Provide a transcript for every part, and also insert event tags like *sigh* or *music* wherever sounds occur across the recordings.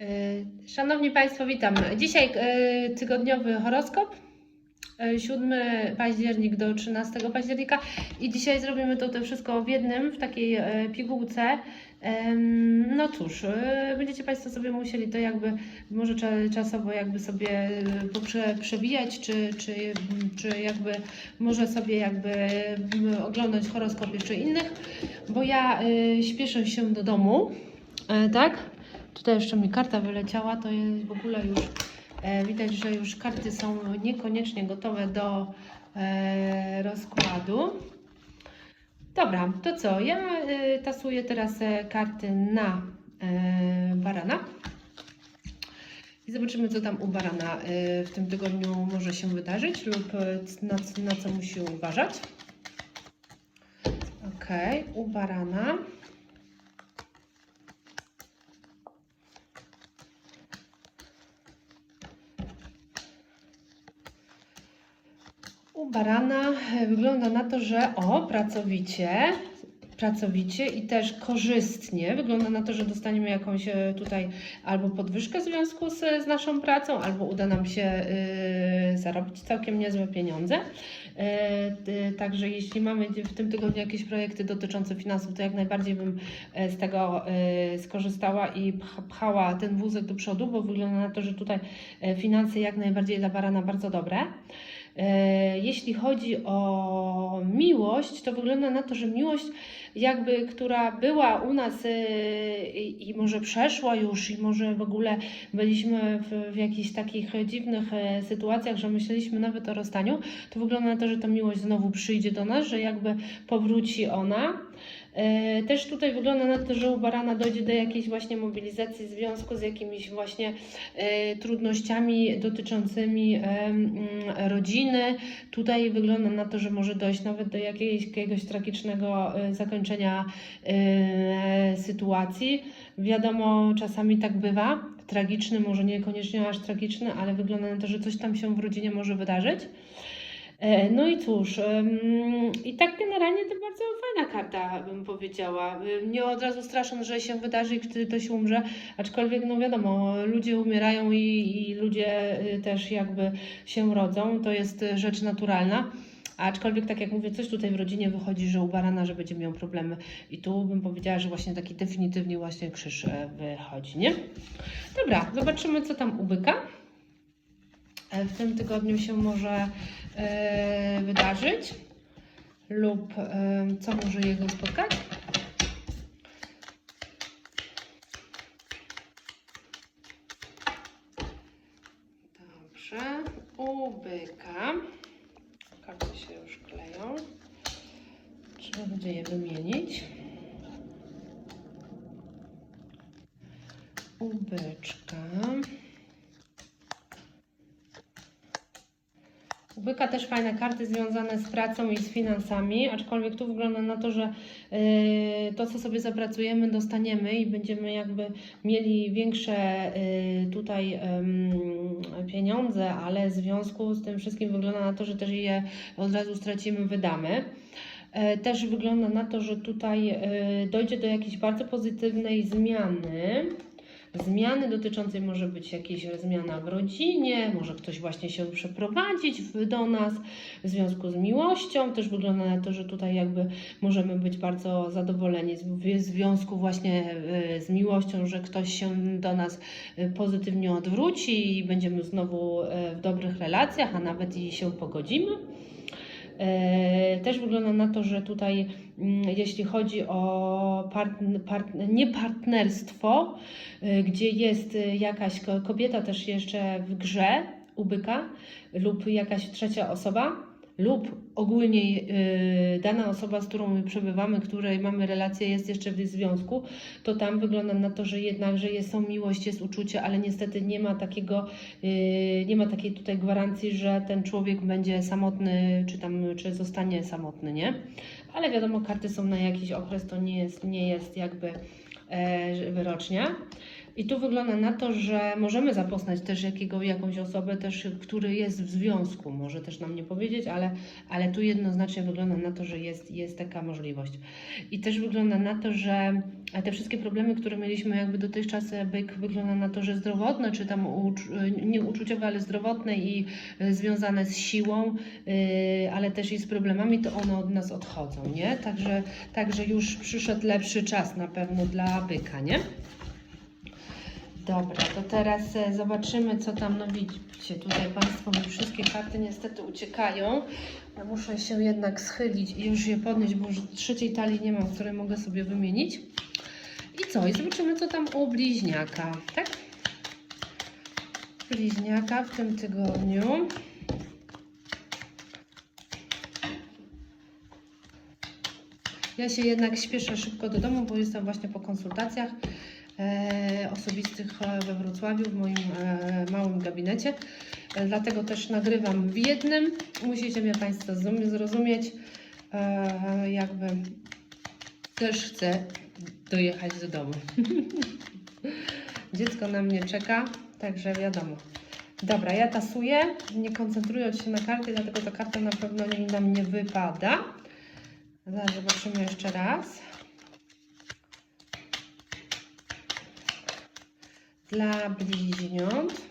E, Szanowni Państwo, witam. Dzisiaj e, tygodniowy horoskop. e, 7 październik do 13 października i dzisiaj zrobimy to, to wszystko w jednym, w takiej e, pigułce. No cóż, e, będziecie Państwo sobie musieli to jakby może cza- czasowo jakby sobie e, przewijać, czy, czy, czy jakby może sobie jakby oglądać horoskopy czy innych, bo ja e, śpieszę się do domu, e, tak? Tutaj jeszcze mi karta wyleciała, to jest w ogóle już e, widać, że już karty są niekoniecznie gotowe do e, rozkładu. Dobra, to co? Ja e, tasuję teraz e, karty na e, barana. I zobaczymy, co tam u barana e, w tym tygodniu może się wydarzyć lub e, na, na co musi uważać. Ok, u barana. U barana e, wygląda na to, że o, pracowicie, pracowicie i też korzystnie. Wygląda na to, że dostaniemy jakąś e, tutaj albo podwyżkę w związku z, z naszą pracą, albo uda nam się y, zarobić całkiem niezłe pieniądze. E, ty- Także jeśli mamy w tym tygodniu jakieś projekty dotyczące finansów, to jak najbardziej bym z tego e, skorzystała i pcha- pchała ten wózek do przodu, bo wygląda na to, że tutaj finanse jak najbardziej dla barana bardzo dobre. E, Jeśli chodzi o miłość, to wygląda na to, że miłość, jakby, która była u nas e, i, może przeszła już, i może w ogóle byliśmy w, w jakichś takich dziwnych e, sytuacjach, że myśleliśmy nawet o rozstaniu, to wygląda na to, że ta miłość znowu przyjdzie do nas, że jakby powróci ona. E, Też tutaj wygląda na to, że u barana dojdzie do jakiejś właśnie mobilizacji w związku z jakimiś właśnie e, trudnościami dotyczącymi rodziny. Tutaj wygląda na to, że może dojść nawet do jakiegoś, tragicznego e, zakończenia sytuacji. Wiadomo, czasami tak bywa. Tragiczny, może niekoniecznie aż tragiczny, ale wygląda na to, że coś tam się w rodzinie może wydarzyć. E, No i cóż, i tak generalnie to bardzo fajna karta, bym powiedziała. Nie od razu strasząc, że się wydarzy i wtedy ktoś umrze, aczkolwiek, no wiadomo, ludzie umierają i, i ludzie y, też jakby się rodzą, to jest rzecz naturalna. Aczkolwiek, tak jak mówię, coś tutaj w rodzinie wychodzi, że u barana, że będzie miał problemy. I tu bym powiedziała, że właśnie taki definitywnie właśnie krzyż e, wychodzi, nie? Dobra, zobaczymy, co tam u byka. E, W tym tygodniu się może wydarzyć lub e, co może jego spotkać. Dobrze, u byka karty się już kleją. Trzeba będzie je wymienić. U byczka. U byka też fajne karty związane z pracą i z finansami, aczkolwiek tu wygląda na to, że yy, to, co sobie zapracujemy, dostaniemy i będziemy jakby mieli większe yy, tutaj pieniądze, ale w związku z tym wszystkim wygląda na to, że też je od razu stracimy, wydamy. E, Też wygląda na to, że tutaj e, dojdzie do jakiejś bardzo pozytywnej zmiany. Zmiany dotyczącej może być jakaś zmiana w rodzinie, może ktoś właśnie się przeprowadzić do nas w związku z miłością. Też wygląda na to, że tutaj jakby możemy być bardzo zadowoleni w związku właśnie e, z miłością, że ktoś się do nas e, pozytywnie odwróci i będziemy znowu e, w dobrych relacjach, a nawet i się pogodzimy. E, Też wygląda na to, że tutaj, mm, jeśli chodzi o partn, partn, nie partnerstwo, e, gdzie jest jakaś ko- kobieta też jeszcze w grze u byka lub jakaś trzecia osoba, lub ogólnie e, dana osoba, z którą my przebywamy, której mamy relację, jest jeszcze w związku, to tam wygląda na to, że jednak, że jest, są miłość, jest uczucie, ale niestety nie ma takiego Yy, nie ma takiej tutaj gwarancji, że ten człowiek będzie samotny, czy tam, czy zostanie samotny, nie? Ale wiadomo, karty są na jakiś okres, to nie jest, nie jest jakby e, wyrocznia. I tu wygląda na to, że możemy zapoznać też jakiego, jakąś osobę, też, który jest w związku. Może też nam nie powiedzieć, ale, ale tu jednoznacznie wygląda na to, że jest, jest taka możliwość. I też wygląda na to, że te wszystkie problemy, które mieliśmy jakby dotychczas, byk wygląda na to, że zdrowotne, czy tam uczu- nie uczuciowe, ale zdrowotne i y, związane z siłą, y, ale też i z problemami, to one od nas odchodzą, nie? Także, także już przyszedł lepszy czas na pewno dla byka, nie? Dobra, to teraz e, zobaczymy, co tam, no widzicie, tutaj Państwo mi wszystkie karty niestety uciekają. Ja muszę się jednak schylić i już je podnieść, bo już trzeciej talii nie mam, której mogę sobie wymienić. I co? I zobaczymy, co tam u bliźniaka, tak? Bliźniaka w tym tygodniu. Ja się jednak śpieszę szybko do domu, bo jestem właśnie po konsultacjach osobistych e, we Wrocławiu, w moim e, małym gabinecie. E, dlatego też nagrywam w jednym. Musicie mnie Państwo zrozum- zrozumieć. E, jakby też chcę dojechać do domu. *laughs* Dziecko na mnie czeka, także wiadomo. Dobra, ja tasuję, nie koncentrując się na karty, dlatego ta karta na pewno nie, nam nie wypada. Zaraz zobaczymy jeszcze raz. Dla bliźniąt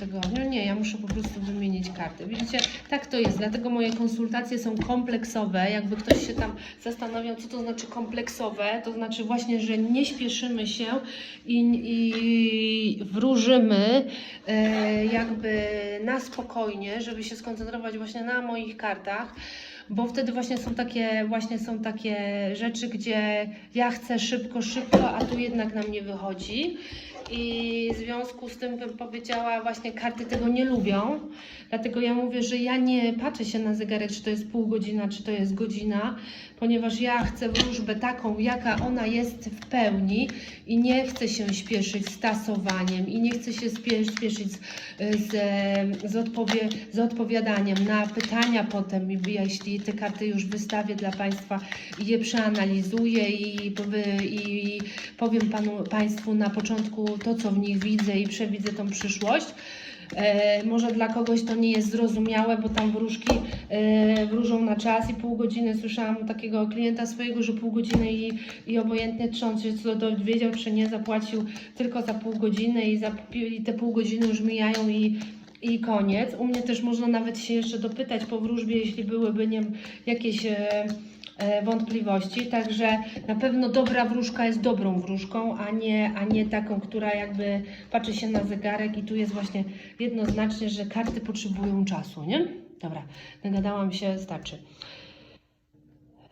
tygodniu. Nie, ja muszę po prostu wymienić karty. Widzicie, tak to jest, dlatego moje konsultacje są kompleksowe. Jakby ktoś się tam zastanawiał, co to znaczy kompleksowe, to znaczy właśnie, że nie śpieszymy się i, i wróżymy e, jakby na spokojnie, żeby się skoncentrować właśnie na moich kartach bo wtedy właśnie są takie, właśnie są takie rzeczy, gdzie ja chcę szybko, szybko, a tu jednak nam nie wychodzi. I w związku z tym bym powiedziała, właśnie karty tego nie lubią. Dlatego ja mówię, że ja nie patrzę się na zegarek, czy to jest pół godzina, czy to jest godzina, ponieważ ja chcę wróżbę taką, jaka ona jest w pełni i nie chcę się śpieszyć z tasowaniem i nie chcę się śpieszyć z, z, z, odpowie, z odpowiadaniem na pytania potem, jeśli te karty już wystawię dla Państwa i je przeanalizuję i, i powiem panu, Państwu na początku to, co w nich widzę i przewidzę tą przyszłość. E, może dla kogoś to nie jest zrozumiałe, bo tam wróżki e, wróżą na czas i pół godziny. Słyszałam takiego klienta swojego, że pół godziny i, i obojętnie czy on się co dowiedział, czy nie, zapłacił tylko za pół godziny i, za, i te pół godziny już mijają i i koniec. U mnie też można nawet się jeszcze dopytać po wróżbie, jeśli byłyby nie, jakieś e, wątpliwości. Także na pewno dobra wróżka jest dobrą wróżką, a nie, a nie taką, która jakby patrzy się na zegarek i tu jest właśnie jednoznacznie, że karty potrzebują czasu, nie? Dobra, nagadałam się, starczy.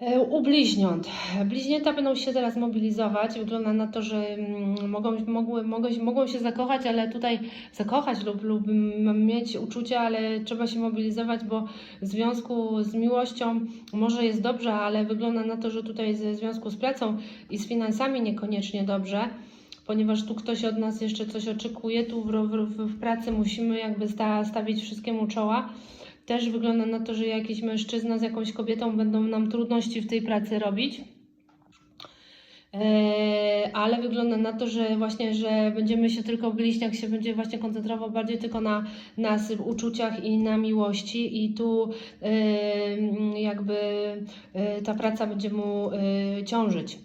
E, U bliźniąt. Bliźnięta będą się teraz mobilizować. Wygląda na to, że mm, mogą, mogły, mogą, mogą się zakochać, ale tutaj zakochać lub, lub mieć uczucia, ale trzeba się mobilizować, bo w związku z miłością może jest dobrze, ale wygląda na to, że tutaj ze związku z pracą i z finansami niekoniecznie dobrze. Ponieważ tu ktoś od nas jeszcze coś oczekuje, tu w, w, w pracy musimy jakby sta, stawić wszystkiemu czoła też wygląda na to, że jakiś mężczyzna z jakąś kobietą będą nam trudności w tej pracy robić. E, ale wygląda na to, że właśnie, że będziemy się tylko bliźniak się będzie właśnie koncentrował bardziej tylko na nas w uczuciach i na miłości i tu e, jakby e, ta praca będzie mu ciążyć.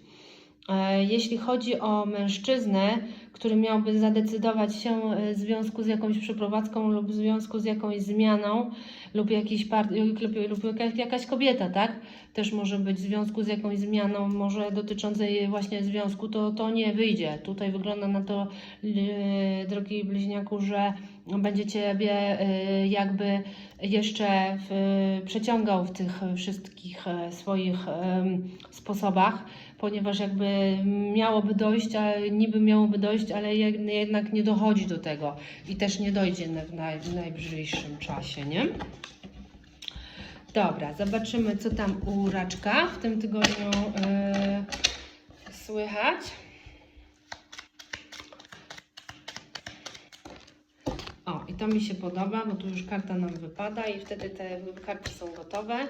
Jeśli chodzi o mężczyznę, który miałby zadecydować się e, w związku z jakąś przeprowadzką lub w związku z jakąś zmianą, lub, jakiś par- lub, lub jaka- jakaś kobieta, tak? Też może być w związku z jakąś zmianą, może dotyczącej właśnie związku, to, to nie wyjdzie. Tutaj wygląda na to, e, drogi bliźniaku, że będzie Ciebie e, jakby jeszcze w, przeciągał w tych wszystkich e, swoich sposobach, ponieważ jakby miałoby dojść, a niby miałoby dojść, ale jed- jednak nie dochodzi do tego i też nie dojdzie w, naj, w najbliższym czasie, nie? Dobra, zobaczymy, co tam u Raczka w tym tygodniu e, słychać. O, i to mi się podoba, bo tu już karta nam wypada i wtedy te karty są gotowe.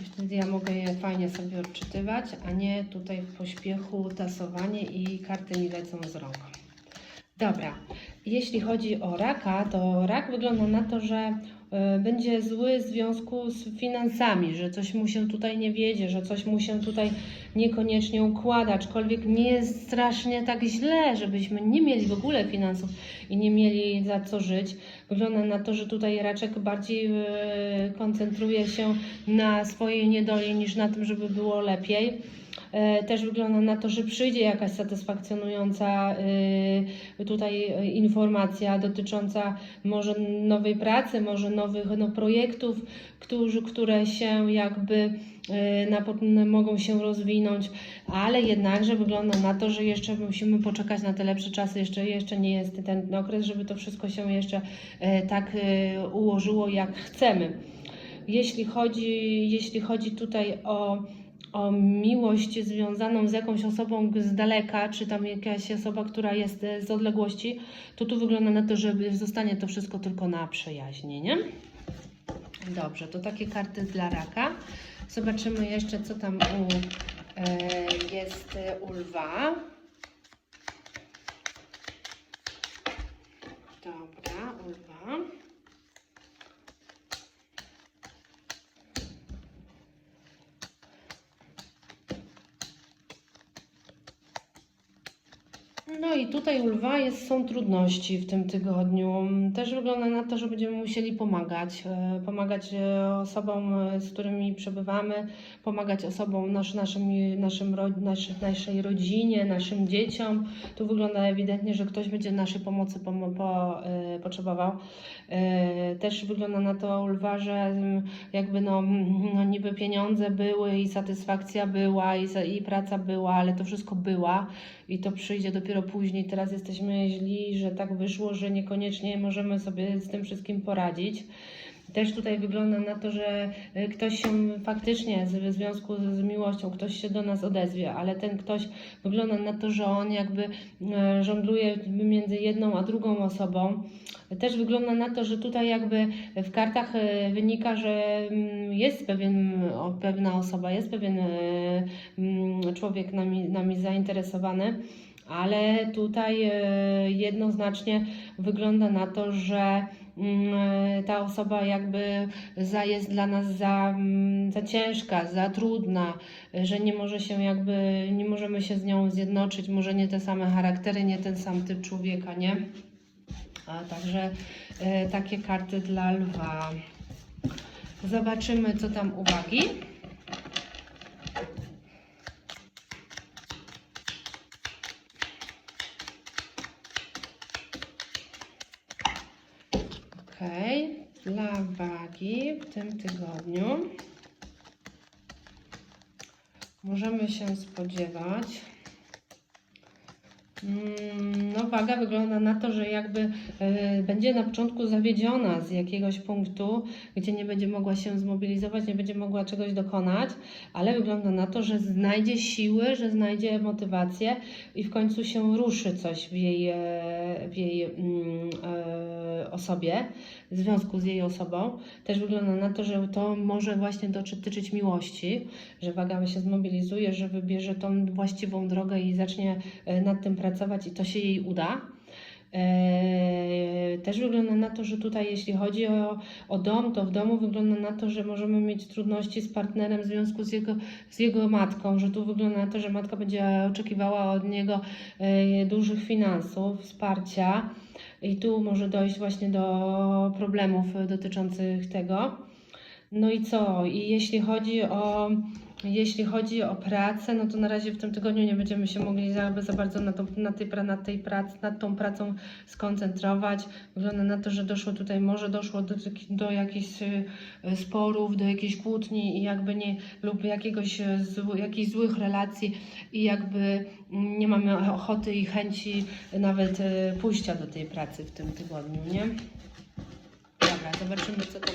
I wtedy ja mogę je fajnie sobie odczytywać, a nie tutaj w pośpiechu tasowanie i karty mi lecą z rąk. Dobra, jeśli chodzi o raka, to rak wygląda na to, że będzie zły w związku z finansami, że coś mu się tutaj nie wiedzie, że coś mu się tutaj niekoniecznie układa, aczkolwiek nie jest strasznie tak źle, żebyśmy nie mieli w ogóle finansów i nie mieli za co żyć. Wygląda na to, że tutaj raczek bardziej y, koncentruje się na swojej niedoli niż na tym, żeby było lepiej. E, Też wygląda na to, że przyjdzie jakaś satysfakcjonująca y, tutaj y, informacja dotycząca może nowej pracy, może nowych no, projektów, którzy, które się jakby na, po- mogą się rozwinąć, ale jednakże wygląda na to, że jeszcze musimy poczekać na te lepsze czasy, jeszcze, jeszcze nie jest ten okres, żeby to wszystko się jeszcze e, tak e, ułożyło, jak chcemy. Jeśli chodzi, jeśli chodzi tutaj o o miłość związaną z jakąś osobą z daleka, czy tam jakaś osoba, która jest e, z odległości, to tu wygląda na to, że zostanie to wszystko tylko na przyjaźnie, nie? Dobrze, to takie karty dla raka. Zobaczymy jeszcze, co tam u, e, jest u lwa. Dobra, u lwa. No i tutaj u lwa jest, są trudności w tym tygodniu. Też wygląda na to, że będziemy musieli pomagać. e, Pomagać e, osobom, e, z którymi przebywamy, pomagać osobom, nasz, naszym, naszym, naszej rodzinie, naszym dzieciom. Tu wygląda ewidentnie, że ktoś będzie naszej pomocy pomo- po, e, potrzebował. Też wygląda na to u lwa, że mm, jakby no, mm, no niby pieniądze były i satysfakcja była i, i praca była, ale to wszystko była i to przyjdzie dopiero później. Teraz jesteśmy źli, że tak wyszło, że niekoniecznie możemy sobie z tym wszystkim poradzić. Też tutaj wygląda na to, że y, ktoś się faktycznie w związku z miłością, ktoś się do nas odezwie, ale ten ktoś wygląda na to, że on jakby e, żongluje między jedną a drugą osobą. Też wygląda na to, że tutaj jakby w kartach e, wynika, że mm, jest pewien, pewna osoba, jest pewien mm, człowiek nami, nami zainteresowany, ale tutaj jednoznacznie wygląda na to, że ta osoba jakby za, jest dla nas za, mm, za ciężka, za trudna, e, że nie może się jakby, nie możemy się z nią zjednoczyć, może nie te same charaktery, nie ten sam typ człowieka, nie? A także e, takie karty dla lwa. Zobaczymy, co tam uwagi. Dla wagi w tym tygodniu możemy się spodziewać. Mm, No, waga wygląda na to, że jakby e, będzie na początku zawiedziona z jakiegoś punktu, gdzie nie będzie mogła się zmobilizować, nie będzie mogła czegoś dokonać, ale wygląda na to, że znajdzie siły, że znajdzie motywację i w końcu się ruszy coś w jej, e, w jej mm, e, osobie, w związku z jej osobą. Też wygląda na to, że to może właśnie dotyczyć miłości, że waga się zmobilizuje, że wybierze tą właściwą drogę i zacznie e, nad tym pracować i to się jej uda. Eee, Też wygląda na to, że tutaj jeśli chodzi o, o dom, to w domu wygląda na to, że możemy mieć trudności z partnerem w związku z jego, z jego matką, że tu wygląda na to, że matka będzie oczekiwała od niego e, dużych finansów, wsparcia i tu może dojść właśnie do problemów dotyczących tego. No i co? I jeśli chodzi o jeśli chodzi o pracę, no to na razie w tym tygodniu nie będziemy się mogli za, za bardzo na, tą, na, tej, na tej pracy, nad tą pracą skoncentrować. Wygląda na to, że doszło tutaj, może doszło do, taki- do jakichś y, sporów, do jakiejś kłótni i jakby nie, lub jakiegoś, y, zły, jakichś złych relacji i jakby nie mamy ochoty i chęci nawet y, pójścia do tej pracy w tym tygodniu, nie? Dobra, zobaczymy co tam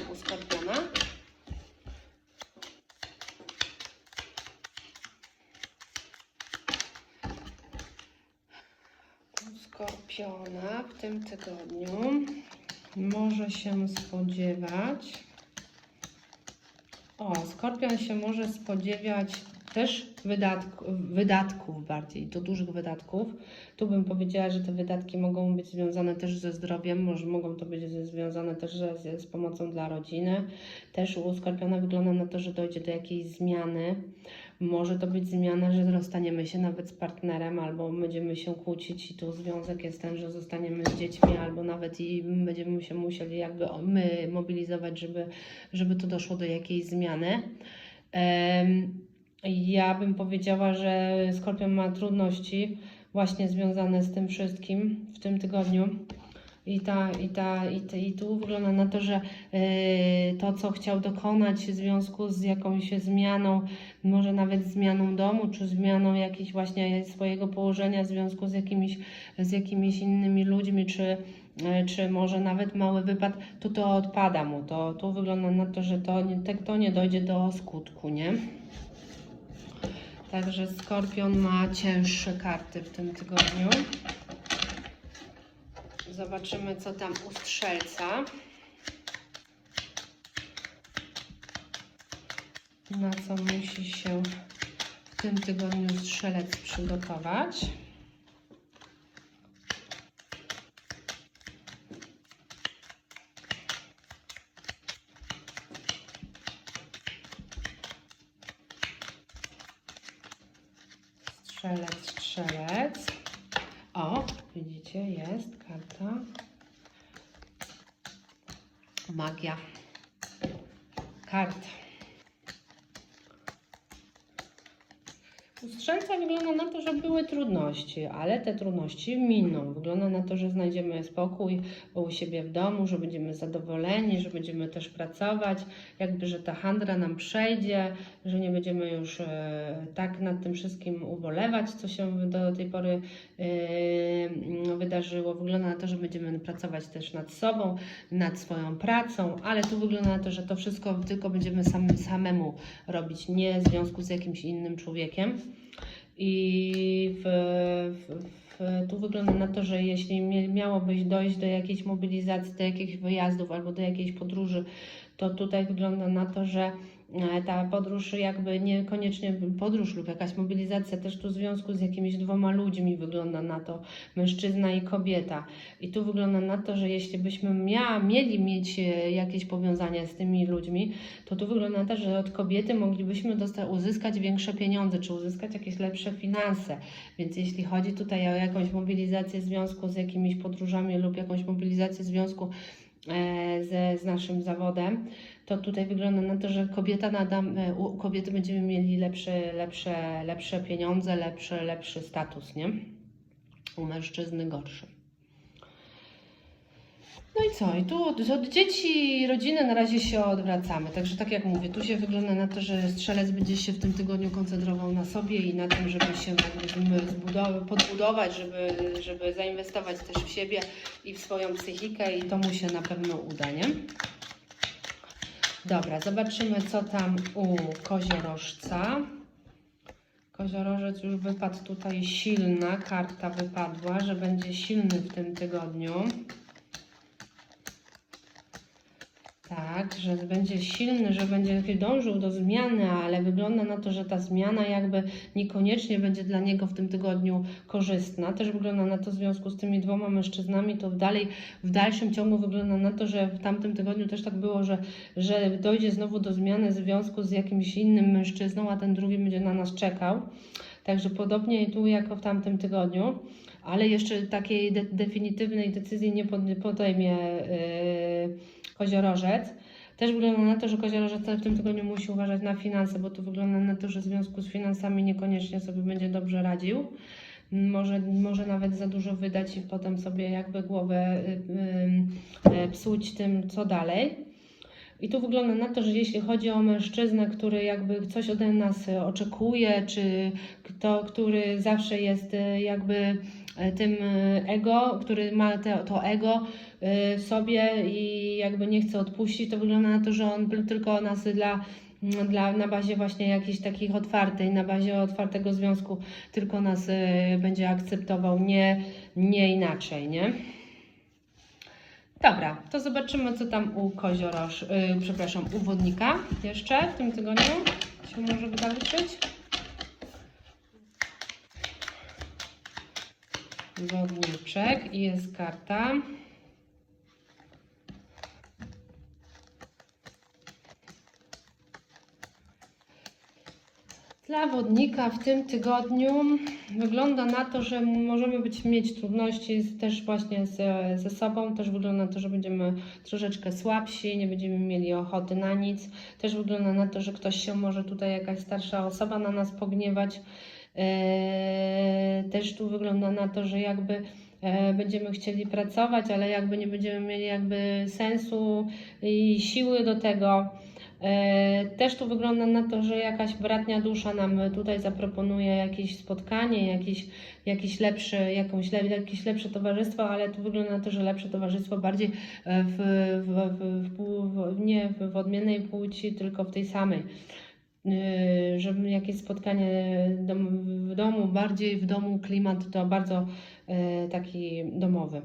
U Skorpiona w tym tygodniu może się spodziewać O, skorpion się może spodziewać też wydatków bardziej, do dużych wydatków. Tu bym powiedziała, że te wydatki mogą być związane też ze zdrowiem, może mogą to być związane też z, z pomocą dla rodziny. Też u skorpiona wygląda na to, że dojdzie do jakiejś zmiany. Może to być zmiana, że rozstaniemy się nawet z partnerem, albo będziemy się kłócić i tu związek jest ten, że zostaniemy z dziećmi, albo nawet i będziemy się musieli jakby my mobilizować, żeby, żeby tu doszło do jakiejś zmiany. Ja bym powiedziała, że Skorpion ma trudności właśnie związane z tym wszystkim w tym tygodniu. I, ta, i, ta, i, te, I tu wygląda na to, że e, to, co chciał dokonać w związku z jakąś zmianą, może nawet zmianą domu, czy zmianą jakiejś właśnie swojego położenia w związku z jakimiś, z jakimiś innymi ludźmi, czy, e, czy może nawet mały wypad, to to odpada mu. To, tu wygląda na to, że to nie, to nie dojdzie do skutku, nie? Także Skorpion ma cięższe karty w tym tygodniu. Zobaczymy, co tam u strzelca. Na co musi się w tym tygodniu strzelec przygotować. Strzelec, strzelec. Widzicie, jest karta. Magia. Kart. U strzelca wygląda na to, że były trudności, ale te trudności miną. Wygląda na to, że znajdziemy spokój u siebie w domu, że będziemy zadowoleni, że będziemy też pracować, jakby, że ta handra nam przejdzie, że nie będziemy już e, tak nad tym wszystkim ubolewać, co się do tej pory e, wydarzyło. Wygląda na to, że będziemy pracować też nad sobą, nad swoją pracą, ale tu wygląda na to, że to wszystko tylko będziemy sam, samemu robić, nie w związku z jakimś innym człowiekiem. I w, w, w, tu wygląda na to, że jeśli miałoby dojść do jakiejś mobilizacji, do jakichś wyjazdów albo do jakiejś podróży, to tutaj wygląda na to, że ta podróż jakby niekoniecznie podróż lub jakaś mobilizacja też tu w związku z jakimiś dwoma ludźmi wygląda na to, mężczyzna i kobieta. I tu wygląda na to, że jeśli byśmy mia, mieli mieć e, jakieś powiązania z tymi ludźmi, to tu wygląda na to, że od kobiety moglibyśmy dosta- uzyskać większe pieniądze, czy uzyskać jakieś lepsze finanse. Więc jeśli chodzi tutaj o jakąś mobilizację w związku z jakimiś podróżami lub jakąś mobilizację w związku e, ze, z naszym zawodem, to tutaj wygląda na to, że kobieta nadam, e, u kobiety będziemy mieli lepsze, lepsze, lepsze pieniądze, lepszy, lepszy status, nie? U mężczyzny gorszy. No i co? I tu od, od dzieci i rodziny na razie się odwracamy. Także tak jak mówię, tu się wygląda na to, że strzelec będzie się w tym tygodniu koncentrował na sobie i na tym, żeby się zbudować, podbudować, żeby, żeby zainwestować też w siebie i w swoją psychikę i to mu się na pewno uda, nie? Dobra, zobaczymy co tam u koziorożca. Koziorożec już wypadł tutaj silna, karta wypadła, że będzie silny w tym tygodniu. Tak, że będzie silny, że będzie dążył do zmiany, ale wygląda na to, że ta zmiana jakby niekoniecznie będzie dla niego w tym tygodniu korzystna. Też wygląda na to w związku z tymi dwoma mężczyznami, to dalej w dalszym ciągu wygląda na to, że w tamtym tygodniu też tak było, że, że dojdzie znowu do zmiany w związku z jakimś innym mężczyzną, a ten drugi będzie na nas czekał. Także podobnie tu jako w tamtym tygodniu, ale jeszcze takiej de- definitywnej decyzji nie pod- podejmie yy, koziorożec. Też wygląda na to, że koziorożec w tym tygodniu musi uważać na finanse, bo tu wygląda na to, że w związku z finansami niekoniecznie sobie będzie dobrze radził. Może, może nawet za dużo wydać i potem sobie jakby głowę y, y, y, psuć tym, co dalej. I tu wygląda na to, że jeśli chodzi o mężczyznę, który jakby coś ode nas oczekuje, czy kto, który zawsze jest jakby tym y, ego, który ma te, to ego y, w sobie i jakby nie chce odpuścić, to wygląda na to, że on tylko nas dla, mm, dla na bazie właśnie jakichś takich otwartej, na bazie otwartego związku tylko nas y, będzie akceptował, nie, nie inaczej, nie? Dobra, to zobaczymy, co tam u kozioroż, yy, przepraszam, u wodnika jeszcze w tym tygodniu się może wydarzyć. Wodniczek i jest karta. Dla wodnika w tym tygodniu wygląda na to, że możemy być, mieć trudności z, też właśnie ze, ze sobą. Też wygląda na to, że będziemy troszeczkę słabsi, nie będziemy mieli ochoty na nic. Też wygląda na to, że ktoś się może tutaj, jakaś starsza osoba na nas pogniewać. Eee, też tu wygląda na to, że jakby e, będziemy chcieli pracować, ale jakby nie będziemy mieli jakby sensu i siły do tego. E, Też tu wygląda na to, że jakaś bratnia dusza nam tutaj zaproponuje jakieś spotkanie, jakiś, jakiś lepszy, jakąś, jakieś lepsze towarzystwo, ale tu wygląda na to, że lepsze towarzystwo bardziej e, w, w, w, w, nie w odmiennej płci, tylko w tej samej. Yy, Żeby jakieś spotkanie w domu, bardziej w domu klimat to bardzo e, taki domowy.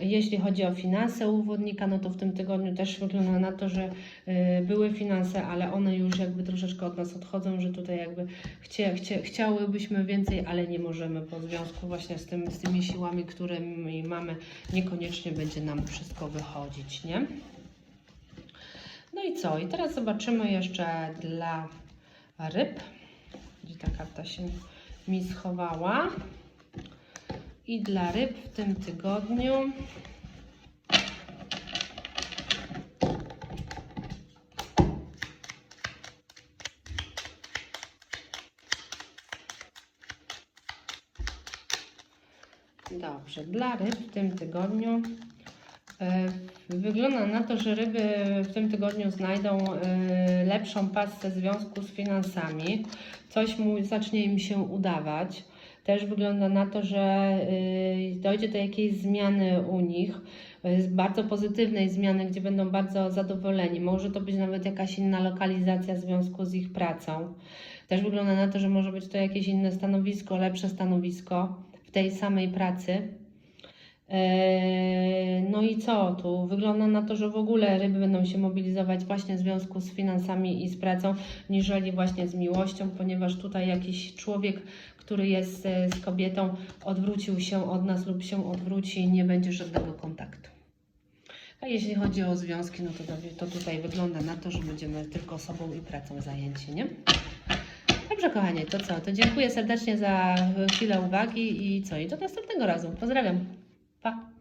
Jeśli chodzi o finanse u wodnika, no to w tym tygodniu też wygląda na to, że e, były finanse, ale one już jakby troszeczkę od nas odchodzą, że tutaj jakby chcie, chcie, chciałybyśmy więcej, ale nie możemy po związku właśnie z, tym, z tymi siłami, które mamy, niekoniecznie będzie nam wszystko wychodzić, nie? No i co? I teraz zobaczymy jeszcze dla ryb, gdzie ta karta się mi schowała. I dla ryb w tym tygodniu. Dobrze, dla ryb w tym tygodniu wygląda na to, że ryby w tym tygodniu znajdą e, lepszą pasę w związku z finansami. Coś mu zacznie im się udawać. Też wygląda na to, że e, dojdzie do jakiejś zmiany u nich, e, bardzo pozytywnej zmiany, gdzie będą bardzo zadowoleni. Może to być nawet jakaś inna lokalizacja w związku z ich pracą. Też wygląda na to, że może być to jakieś inne stanowisko, lepsze stanowisko w tej samej pracy. Eee, No i co tu? Wygląda na to, że w ogóle ryby będą się mobilizować właśnie w związku z finansami i z pracą, niżeli właśnie z miłością, ponieważ tutaj jakiś człowiek, który jest e, z kobietą, odwrócił się od nas lub się odwróci i nie będzie żadnego kontaktu. A jeśli chodzi o związki, no to, to tutaj wygląda na to, że będziemy tylko sobą i pracą zajęci, nie? Dobrze, kochanie, to co? To dziękuję serdecznie za chwilę uwagi i co? I do następnego razu. Pozdrawiam. tá?